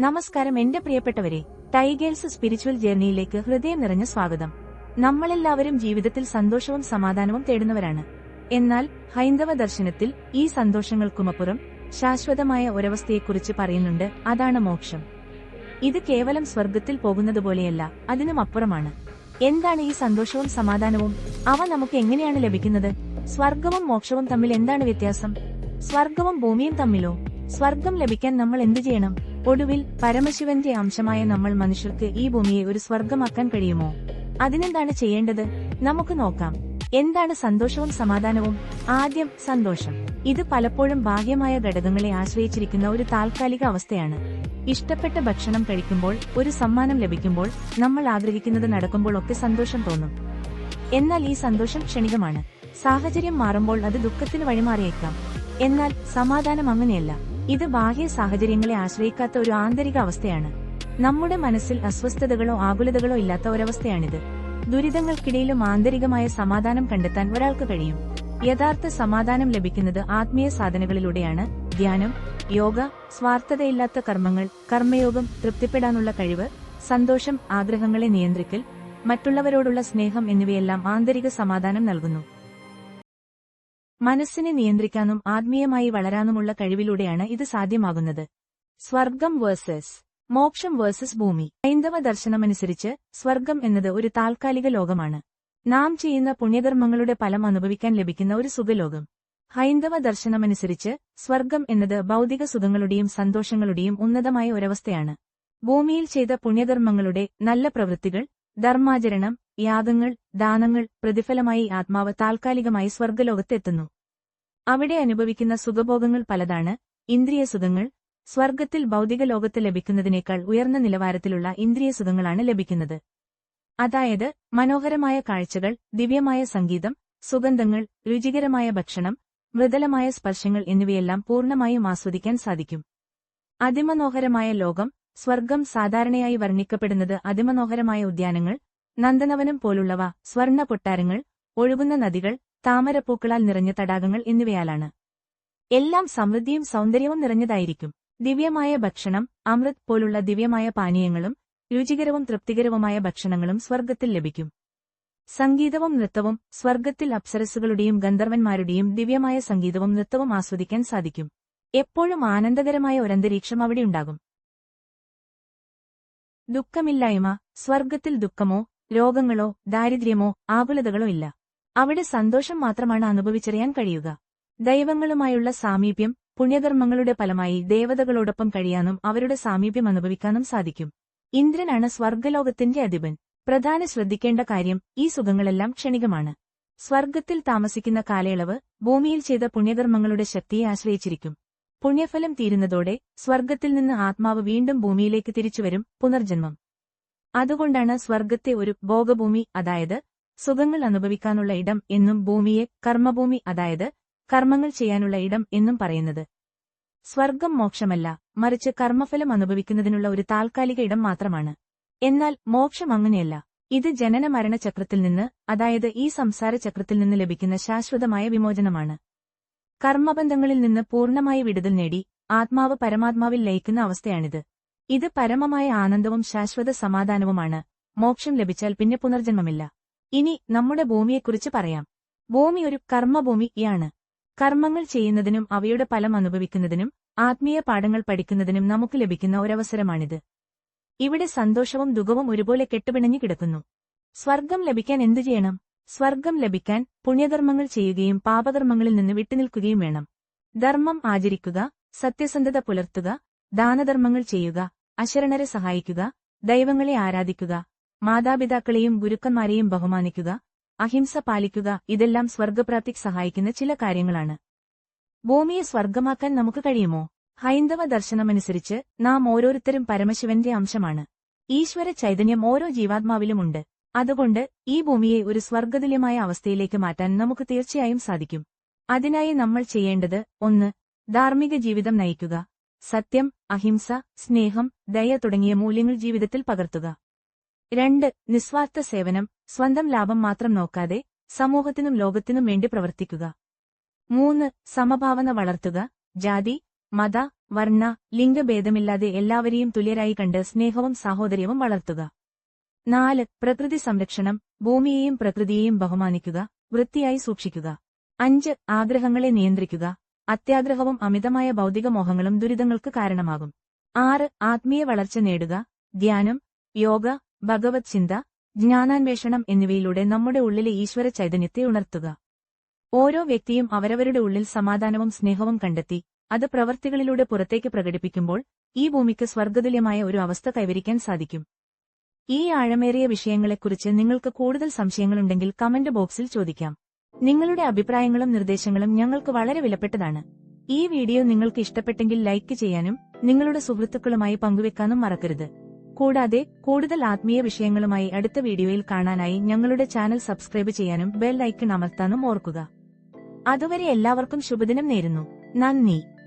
നമസ്കാരം എന്റെ പ്രിയപ്പെട്ടവരെ ടൈഗേഴ്സ് സ്പിരിച്വൽ ജേർണിയിലേക്ക് ഹൃദയം നിറഞ്ഞ സ്വാഗതം. നമ്മളെല്ലാവരും ജീവിതത്തിൽ സന്തോഷവും സമാധാനവും തേടുന്നവരാണ്. എന്നാൽ ഹൈന്ദവ ദർശനത്തിൽ ഈ സന്തോഷങ്ങൾക്കുമപ്പുറം ശാശ്വതമായ ഒരവസ്ഥയെക്കുറിച്ച് പറയുന്നുണ്ട് അതാണ് മോക്ഷം. ഇത് കേവലം സ്വർഗത്തിൽ പോകുന്നതുപോലെയല്ല അതിനും അപ്പുറമാണ്. എന്താണ് ഈ സന്തോഷവും സമാധാനവും? അവ നമുക്ക് എങ്ങനെയാണ് ലഭിക്കുന്നത്? സ്വർഗവും മോക്ഷവും തമ്മിൽ എന്താണ് വ്യത്യാസം? സ്വർഗവും ഭൂമിയും തമ്മിലോ? സ്വർഗം ലഭിക്കാൻ നമ്മൾ എന്തു ചെയ്യണം? ഒടുവിൽ പരമശിവന്റെ അംശമായ നമ്മൾ മനുഷ്യർക്ക് ഈ ഭൂമിയെ ഒരു സ്വർഗമാക്കാൻ കഴിയുമോ? അതിനെന്താണ് ചെയ്യേണ്ടത്? നമുക്ക് നോക്കാം. എന്താണ് സന്തോഷവും സമാധാനവും? ആദ്യം സന്തോഷം. ഇത് പലപ്പോഴും ഭാഗ്യമായ ഘടകങ്ങളെ ആശ്രയിച്ചിരിക്കുന്ന ഒരു താൽക്കാലിക അവസ്ഥയാണ്. ഇഷ്ടപ്പെട്ട ഭക്ഷണം കഴിക്കുമ്പോൾ ഒരു സമ്മാനം ലഭിക്കുമ്പോൾ നമ്മൾ ആഗ്രഹിക്കുന്നത് നടക്കുമ്പോൾ ഒക്കെ സന്തോഷം തോന്നും. എന്നാൽ ഈ സന്തോഷം ക്ഷണികമാണ്. സാഹചര്യം മാറുമ്പോൾ അത് ദുഃഖത്തിന് വഴിമാറിയേക്കാം. എന്നാൽ സമാധാനം അങ്ങനെയല്ല. ഇത് ബാഹ്യ സാഹചര്യങ്ങളെ ആശ്രയിക്കാത്ത ഒരു ആന്തരിക അവസ്ഥയാണ്. നമ്മുടെ മനസ്സിൽ അസ്വസ്ഥതകളോ ആകുലതകളോ ഇല്ലാത്ത ഒരവസ്ഥയാണിത്. ദുരിതങ്ങൾക്കിടയിലും ആന്തരികമായ സമാധാനം കണ്ടെത്താൻ ഒരാൾക്ക് കഴിയും. യഥാർത്ഥ സമാധാനം ലഭിക്കുന്നത് ആത്മീയ സാധനകളിലൂടെയാണ്. ധ്യാനം യോഗ സ്വാർത്ഥതയില്ലാത്ത കർമ്മങ്ങൾ കർമ്മയോഗം തൃപ്തിപ്പെടാനുള്ള കഴിവ് സന്തോഷം ആഗ്രഹങ്ങളെ നിയന്ത്രിക്കൽ മറ്റുള്ളവരോടുള്ള സ്നേഹം എന്നിവയെല്ലാം ആന്തരിക സമാധാനം നൽകുന്നു. മനസ്സിനെ നിയന്ത്രിക്കാനും ആത്മീയമായി വളരാനുമുള്ള കഴിവിലൂടെയാണ് ഇത് സാധ്യമാകുന്നത്. സ്വർഗം വേഴ്സസ്. മോക്ഷം വേഴ്സസ് ഭൂമി. ഹൈന്ദവ ദർശനമനുസരിച്ച് സ്വർഗം എന്നത് ഒരു താൽക്കാലിക ലോകമാണ്. നാം ചെയ്യുന്ന പുണ്യധർമ്മങ്ങളുടെ ഫലം അനുഭവിക്കാൻ ലഭിക്കുന്ന ഒരു സുഖലോകം. ഹൈന്ദവ ദർശനമനുസരിച്ച് സ്വർഗം എന്നത് ഭൗതിക സുഖങ്ങളുടെയും സന്തോഷങ്ങളുടെയും ഉന്നതമായ ഒരവസ്ഥയാണ്. ഭൂമിയിൽ ചെയ്ത പുണ്യധർമ്മങ്ങളുടെ നല്ല പ്രവൃത്തികൾ ധർമാചരണം യാഗങ്ങൾ ദാനങ്ങൾ പ്രതിഫലമായി ആത്മാവ് താൽക്കാലികമായി സ്വർഗലോകത്തെത്തുന്നു. അവിടെ അനുഭവിക്കുന്ന സുഖഭോഗങ്ങൾ പലതാണ്. ഇന്ദ്രിയസുഖങ്ങൾ സ്വർഗത്തിൽ ഭൗതിക ലോകത്ത് ലഭിക്കുന്നതിനേക്കാൾ ഉയർന്ന നിലവാരത്തിലുള്ള ഇന്ദ്രിയസുഖങ്ങളാണ് ലഭിക്കുന്നത്. അതായത് മനോഹരമായ കാഴ്ചകൾ ദിവ്യമായ സംഗീതം സുഗന്ധങ്ങൾ രുചികരമായ ഭക്ഷണം മൃദലമായ സ്പർശങ്ങൾ എന്നിവയെല്ലാം പൂർണമായും ആസ്വദിക്കാൻ സാധിക്കും. അതിമനോഹരമായ ലോകം സ്വർഗം സാധാരണയായി വർണിക്കപ്പെടുന്നത് അതിമനോഹരമായ ഉദ്യാനങ്ങൾ നന്ദനവനം പോലുള്ളവ സ്വർണ കൊട്ടാരങ്ങൾ ഒഴുകുന്ന നദികൾ താമരപ്പൂക്കളാൽ നിറഞ്ഞ തടാകങ്ങൾ എന്നിവയാലാണ്. എല്ലാം സമൃദ്ധിയും സൗന്ദര്യവും നിറഞ്ഞതായിരിക്കും. ദിവ്യമായ ഭക്ഷണം അമൃത് പോലുള്ള ദിവ്യമായ പാനീയങ്ങളും രുചികരവും തൃപ്തികരവുമായ ഭക്ഷണങ്ങളും സ്വർഗത്തിൽ ലഭിക്കും. സംഗീതവും നൃത്തവും സ്വർഗത്തിൽ അപ്സരസുകളുടെയും ഗന്ധർവന്മാരുടെയും ദിവ്യമായ സംഗീതവും നൃത്തവും ആസ്വദിക്കാൻ സാധിക്കും. എപ്പോഴും ആനന്ദകരമായ ഒരന്തരീക്ഷം അവിടെയുണ്ടാകും ദുഃഖമില്ലായ്മ സ്വർഗത്തിൽ ദുഃഖമോ രോഗങ്ങളോ ദാരിദ്ര്യമോ ആകുലതകളോ ഇല്ല. അവിടെ സന്തോഷം മാത്രമാണ് അനുഭവിച്ചറിയാൻ കഴിയുക. ദൈവങ്ങളുമായുള്ള സാമീപ്യം പുണ്യകർമ്മങ്ങളുടെ ഫലമായി ദേവതകളോടൊപ്പം കഴിയാനും അവരുടെ സാമീപ്യം അനുഭവിക്കാനും സാധിക്കും. ഇന്ദ്രനാണ് സ്വർഗലോകത്തിന്റെ അധിപൻ. പ്രധാന ശ്രദ്ധിക്കേണ്ട കാര്യം ഈ സുഖങ്ങളെല്ലാം ക്ഷണികമാണ്. സ്വർഗത്തിൽ താമസിക്കുന്ന കാലയളവ് ഭൂമിയിൽ ചെയ്ത പുണ്യകർമ്മങ്ങളുടെ ശക്തിയെ ആശ്രയിച്ചിരിക്കും. പുണ്യഫലം തീരുന്നതോടെ സ്വർഗത്തിൽ നിന്ന് ആത്മാവ് വീണ്ടും ഭൂമിയിലേക്ക് തിരിച്ചുവരും പുനർജന്മം. അതുകൊണ്ടാണ് സ്വർഗത്തെ ഒരു ഭോഗഭൂമി അതായത് സുഖങ്ങൾ അനുഭവിക്കാനുള്ള ഇടം എന്നും ഭൂമിയെ കർമ്മഭൂമി അതായത് കർമ്മങ്ങൾ ചെയ്യാനുള്ള ഇടം എന്നും പറയുന്നത്. സ്വർഗം മോക്ഷമല്ല മറിച്ച് കർമ്മഫലം അനുഭവിക്കുന്നതിനുള്ള ഒരു താൽക്കാലിക ഇടം മാത്രമാണ്. എന്നാൽ മോക്ഷം അങ്ങനെയല്ല. ഇത് ജനന മരണ ചക്രത്തിൽ നിന്ന് അതായത് ഈ സംസാര ചക്രത്തിൽ നിന്ന് ലഭിക്കുന്ന ശാശ്വതമായ വിമോചനമാണ്. കർമ്മബന്ധങ്ങളിൽ നിന്ന് പൂർണമായി വിടുതൽ നേടി ആത്മാവ് പരമാത്മാവിൽ ലയിക്കുന്ന അവസ്ഥയാണിത്. ഇത് പരമമായ ആനന്ദവും ശാശ്വത സമാധാനവുമാണ്. മോക്ഷം ലഭിച്ചാൽ പിന്നെ പുനർജന്മമില്ല. ഇനി നമ്മുടെ ഭൂമിയെക്കുറിച്ച് പറയാം. ഭൂമി ഒരു കർമ്മഭൂമിയാണ് കർമ്മങ്ങൾ ചെയ്യുന്നതിനും അവയുടെ ഫലം അനുഭവിക്കുന്നതിനും ആത്മീയ പാഠങ്ങൾ പഠിക്കുന്നതിനും നമുക്ക് ലഭിക്കുന്ന ഒരവസരമാണിത്. ഇവിടെ സന്തോഷവും ദുഃഖവും ഒരുപോലെ കെട്ടുപിണഞ്ഞു കിടക്കുന്നു. സ്വർഗം ലഭിക്കാൻ എന്തു ചെയ്യണം? സ്വർഗം ലഭിക്കാൻ പുണ്യധർമ്മങ്ങൾ ചെയ്യുകയും പാപധർമ്മങ്ങളിൽ നിന്ന് വിട്ടുനിൽക്കുകയും വേണം. ധർമ്മം ആചരിക്കുക സത്യസന്ധത പുലർത്തുക ദാനധർമ്മങ്ങൾ ചെയ്യുക അശരണരെ സഹായിക്കുക ദൈവങ്ങളെ ആരാധിക്കുക മാതാപിതാക്കളെയും ഗുരുക്കന്മാരെയും ബഹുമാനിക്കുക അഹിംസ പാലിക്കുക ഇതെല്ലാം സ്വർഗപ്രാപ്തിക്ക് സഹായിക്കുന്ന ചില കാര്യങ്ങളാണ്. ഭൂമിയെ സ്വർഗമാക്കാൻ നമുക്ക് കഴിയുമോ? ഹൈന്ദവ ദർശനമനുസരിച്ച് നാം ഓരോരുത്തരും പരമശിവന്റെ അംശമാണ്. ഈശ്വര ചൈതന്യം ഓരോ ജീവാത്മാവിലുമുണ്ട്. അതുകൊണ്ട് ഈ ഭൂമിയെ ഒരു സ്വർഗതുല്യമായ അവസ്ഥയിലേക്ക് മാറ്റാൻ നമുക്ക് തീർച്ചയായും സാധിക്കും. അതിനായി നമ്മൾ ചെയ്യേണ്ടത് ഒന്ന് ധാർമ്മിക ജീവിതം നയിക്കുക. സത്യം അഹിംസ സ്നേഹം ദയ തുടങ്ങിയ മൂല്യങ്ങൾ ജീവിതത്തിൽ പകർത്തുക. രണ്ട് നിസ്വാർത്ഥ സേവനം സ്വന്തം ലാഭം മാത്രം നോക്കാതെ സമൂഹത്തിനും ലോകത്തിനും വേണ്ടി പ്രവർത്തിക്കുക. മൂന്ന് സമഭാവന വളർത്തുക. ജാതി മത വർണ ലിംഗഭേദമില്ലാതെ എല്ലാവരെയും തുല്യരായി കണ്ട് സ്നേഹവും സാഹോദര്യവും വളർത്തുക. നാല് പ്രകൃതി സംരക്ഷണം ഭൂമിയെയും പ്രകൃതിയെയും ബഹുമാനിക്കുക വൃത്തിയായി സൂക്ഷിക്കുക. അഞ്ച് ആഗ്രഹങ്ങളെ നിയന്ത്രിക്കുക. അത്യാഗ്രഹവും അമിതമായ ഭൗതിക മോഹങ്ങളും ദുരിതങ്ങൾക്ക് കാരണമാകും. ആറ് ആത്മീയ വളർച്ച നേടുക. ധ്യാനം യോഗ ഭഗവത് ചിന്ത ജ്ഞാനാന്വേഷണം എന്നിവയിലൂടെ നമ്മുടെ ഉള്ളിലെ ഈശ്വര ചൈതന്യത്തെ ഉണർത്തുക. ഓരോ വ്യക്തിയും അവരവരുടെ ഉള്ളിൽ സമാധാനവും സ്നേഹവും കണ്ടെത്തി അത് പ്രവർത്തികളിലൂടെ പുറത്തേക്ക് പ്രകടിപ്പിക്കുമ്പോൾ ഈ ഭൂമിക്ക് സ്വർഗതുല്യമായ ഒരു അവസ്ഥ കൈവരിക്കാൻ സാധിക്കും. ഈ ആഴമേറിയ വിഷയങ്ങളെക്കുറിച്ച് നിങ്ങൾക്ക് കൂടുതൽ സംശയങ്ങളുണ്ടെങ്കിൽ കമന്റ് ബോക്സിൽ ചോദിക്കാം. നിങ്ങളുടെ അഭിപ്രായങ്ങളും നിർദ്ദേശങ്ങളും ഞങ്ങൾക്ക് വളരെ വിലപ്പെട്ടതാണ്. ഈ വീഡിയോ നിങ്ങൾക്ക് ഇഷ്ടപ്പെട്ടെങ്കിൽ ലൈക്ക് ചെയ്യാനും നിങ്ങളുടെ സുഹൃത്തുക്കളുമായി പങ്കുവെക്കാനും മറക്കരുത്. കൂടാതെ കൂടുതൽ ആത്മീയ വിഷയങ്ങളുമായി അടുത്ത വീഡിയോയിൽ കാണാനായി ഞങ്ങളുടെ ചാനൽ സബ്സ്ക്രൈബ് ചെയ്യാനും ബെൽ ഐക്കൺ അമർത്താനും ഓർക്കുക. അതുവരെ എല്ലാവർക്കും ശുഭദിനം നേരുന്നു. നന്ദി.